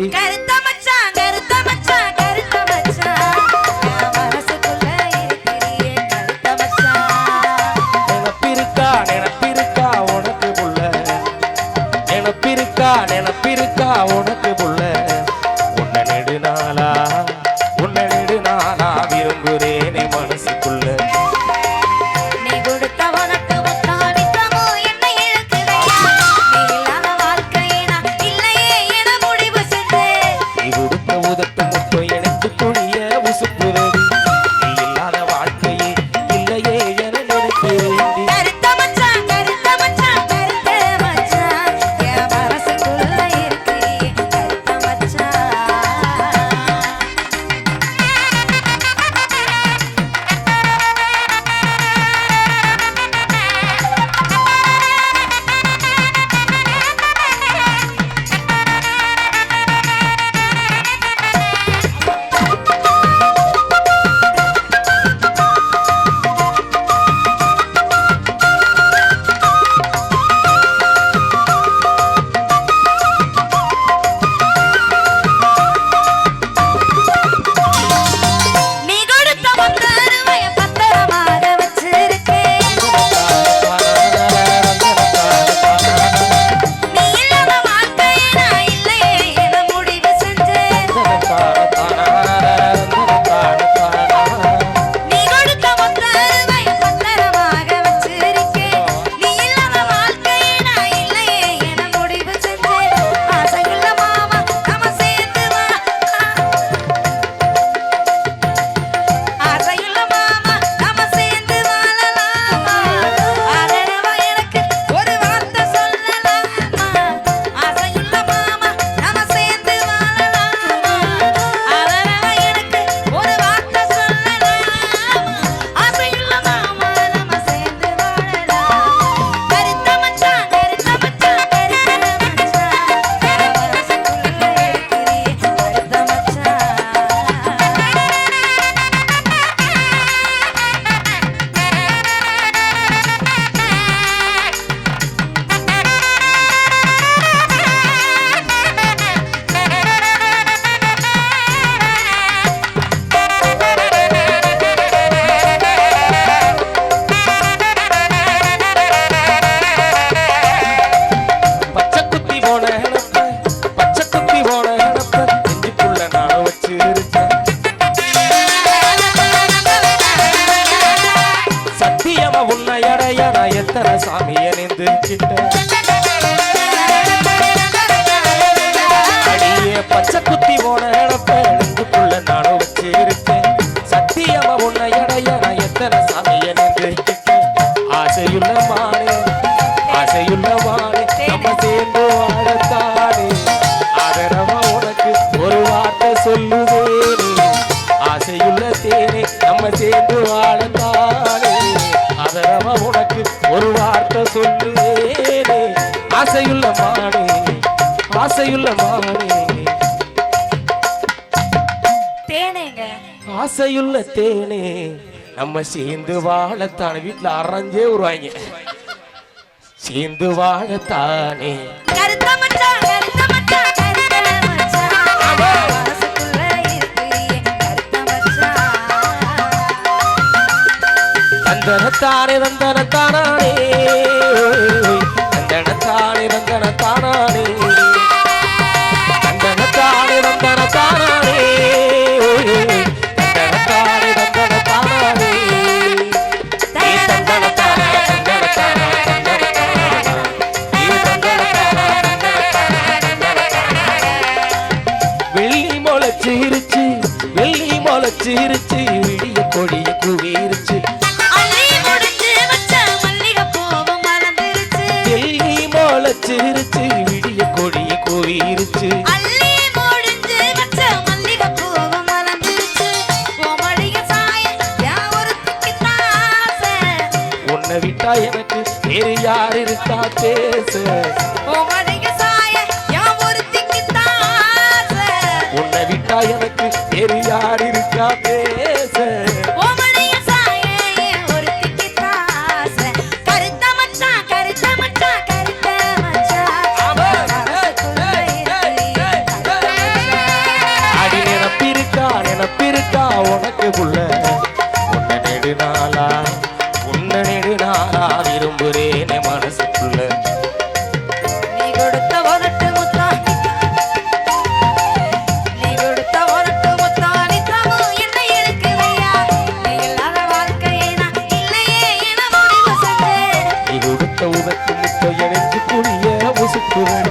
கட்டி கருத்த மச்சான் கருத்த மச்சான் கருத்த மச்சான். மனசுக்குள்ள இருக்கிறியே கருத்த மச்சான். நினப்பிருக்கா நினப்பிருக்கா உனக்கு புள்ள. நினப்பிருக்கா நினப்பிருக்கா உனக்கு புள்ள. உன்னை நெடுநாளா உன்னை நெடுநாளா விரும்புறேனே மனசுக்குள்ள. the best. நின்றுக்கிட்டேன் அடியே பச்சை குத்தி போன இழப்ப நெஞ்சுக்குள்ள நானும் வச்சிருக்கேன் சத்தியமா உன்னை அடைய நான் எத்தனை சாமிய நின்றுக்கிட்டேன் ஆசையுள்ள மானே ஆசையுள்ள மானே நம்ம சேர்ந்து வாழத்தானே ஆதரவா உனக்கு ஒரு வார்த்தை சொல்லுவேனே ஆசையுள்ள தேனே நம்ம சேர்ந்து வாழத்தானே ஆதரவா உனக்கு ஒரு வார்த்தை ஆசையுள்ள மானே ஆசையுள்ள மானே. தேனேங்க. ஆசையுள்ள தேனே நம்ம சேர்ந்து வாழத்தானே. வீட்டுல அரைஞ்சே வருவாங்க. சேர்ந்து வாழத்தானே. தந்தனத்தானே தந்தனத்தானே வந்தனத்தானே வந்தனத்தானே. வந்தனத்தானே வந்தனத்தானே. வந்தனத்தானே வந்தனத்தானே. வெள்ளி மொளச்சிருச்சு வெள்ளி மொளச்சிருச்சு. எனக்கு வேறு யார் இருக்கா? பேச போவேன்